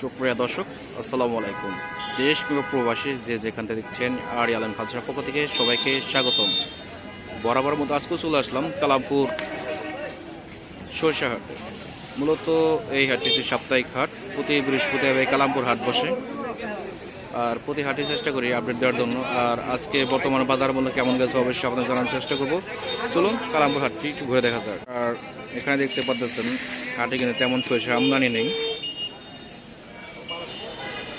সুপ্রিয়া দর্শক, আসসালামু আলাইকুম। দেশ কিংবা প্রবাসী যে যেখান থেকে দেখছেন আর আলম খালসার পক্ষ থেকে সবাইকে স্বাগতম। বরাবর মতো আজকে চলে আসলাম কালামপুর সরষা হাটে মূলত এই হাটটি একটি সাপ্তাহিক হাট, প্রতি বৃহস্পতিবার কালামপুর হাট বসে। আর প্রতি হাটে চেষ্টা করি আপডেট দেওয়ার জন্য। আর আজকে বর্তমান বাজার মূল্য কেমন গেছে অবশ্যই আপনাদের জানার চেষ্টা করব। চলুন কালামপুর হাটটি একটু ঘুরে দেখা যাক। আর এখানে দেখতে পাচ্ছেন হাটে কিন্তু তেমন সরিষা আমদানি নেই।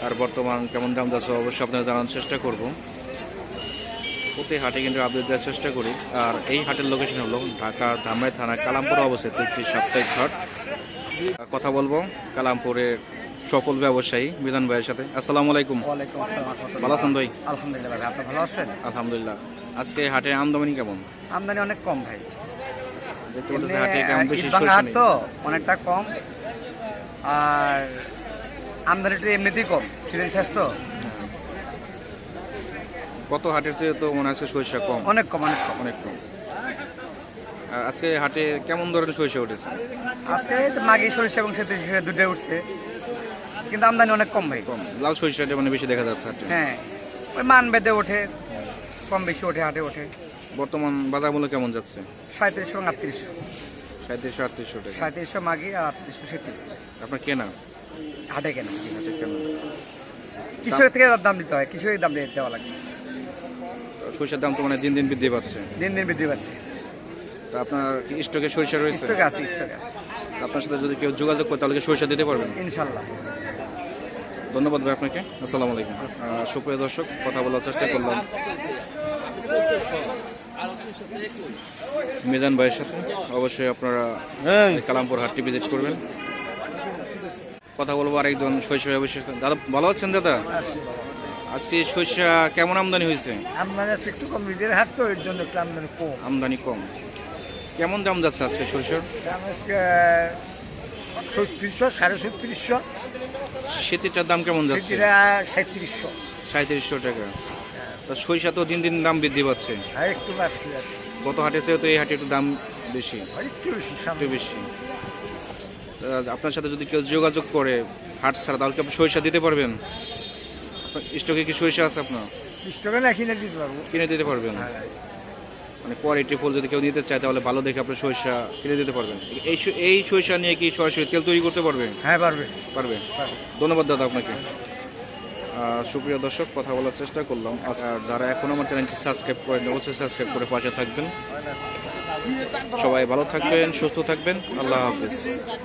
আর বর্তমান কেমন দাম যাচ্ছে অবশ্যই আপনারা জানার চেষ্টা করব। প্রতি হাটে কিন্তু আপডেট দেওয়ার চেষ্টা করি। আর এই হাটের লোকেশন হলো ঢাকা ধামরাই থানা কালামপুর অবস্থিত একটি সাপ্তাহিক হাট। কথা বলব কালামপুরের সকল ব্যবসায়ী বিধান ভাইয়ের সাথে। আসসালামু আলাইকুম। ভালো আছেন ভাই আলহামদুলিল্লাহ ভাই আপনি ভালো আছেন? আলহামদুলিল্লাহ। আজকে হাটে আমদানি কেমন? আমদানি অনেক কম ভাই। হাটে কেমন বেশি হাট তো অনেকটা কম। আর আমদানিটা এমনিতেই কম। সিজন শেষ তো? কত হাটের চেয়ে তো মনে হচ্ছে সরিষা কম? অনেক কম অনেক কম। অনেক কম। আজকে হাটে কেমন ধরনের সরিষা উঠেছে? আজকে মাঘি সরিষা এবং সেতু সরিষা দুটোই উঠছে। কিন্তু আমদানি অনেক কম ভাই। কম। লাল সরিষাটা মানে বেশি দেখা যাচ্ছে হাটে? হ্যাঁ। ওই মান বেঁধে ওঠে কম বেশি ওঠে হাটে ওঠে। বর্তমান বাজার মূল্য কেমন যাচ্ছে? সাঁত্রিশশো এবং আটত্রিশশো। সাঁত্রিশশো আটত্রিশশো টাকা। সাঁত্রিশশো মাঘি আর আটত্রিশশো সেতু আপনার কেনা? হাটে কেন হাটে কেনা। কৃষকের থেকে দাম দিতে হয় কৃষকের দাম দিয়ে দেওয়া লাগে সরিষার দাম তো মানে দিন দিন বৃদ্ধি পাচ্ছে। দিন দিন বৃদ্ধি পাচ্ছে। তা আপনার স্টকে সরিষা রয়েছে? স্টকে আছে স্টকে আছে। আপনার সাথে যদি কেউ যোগাযোগ করে তাহলে কি সরিষা দিতে পারবেন? ইনশাল্লাহ। ধন্যবাদ ভাই আপনাকে। আসসালামু আলাইকুম। সুপ্রিয় দর্শক কথা বলার চেষ্টা করলাম। মিজান ভাইয়ের সাথে। অবশ্যই আপনারা এই কালামপুর হাটটি ভিজিট করবেন। কথা বলব আরেকজন শৈশব অবশ্যই দাদা ভালো আছেন দাদা? আজকে সরিষা কেমন আমদানি হয়েছে? আমদানি আছে একটু কম নিজের হাট তো এর জন্য একটু আমদানি কম। আমদানি কম। কেমন দাম যাচ্ছে আজকে সরিষার দাম আজকে ছত্রিশশো সাড়ে ছত্রিশশো। সেতিটার দাম কেমন যাচ্ছে? সাঁত্রিশশো। সাঁত্রিশশো টাকা। তা সরিষা তো দিন দিন দাম বৃদ্ধি পাচ্ছে। আর একটু বাড়ছি। গত হাটে চেয়ে তো এই হাটে একটু দাম বেশি। একটু বেশি একটু বেশি। আপনার সাথে যদি কেউ যোগাযোগ করে হাট ছাড়া তাহলে কি আপনি সরিষা দিতে পারবেন? স্টকে কি সরিষা আছে আপনার? বিশ টাকা না কিনে দিতে পারব। কিনে দিতে পারবেন? মানে কোয়ালিটি ফুল যদি কেউ নিতে চায় তাহলে ভালো দেখে আপনি সরিষা কিনে দিতে পারবেন। এই এই সরিষা নিয়ে কি সরাসরি তেল তৈরি করতে পারবেন হ্যাঁ পারবে। পারবে। ধন্যবাদ দাদা আপনাকে। সুপ্রিয় দর্শক কথা বলার চেষ্টা করলাম। আর যারা এখন আমার চ্যানেলটি সাবস্ক্রাইব করেন অবশ্যই সাবস্ক্রাইব করে পাশে থাকবেন। সবাই ভালো থাকবেন সুস্থ থাকবেন। আল্লাহ হাফিজ।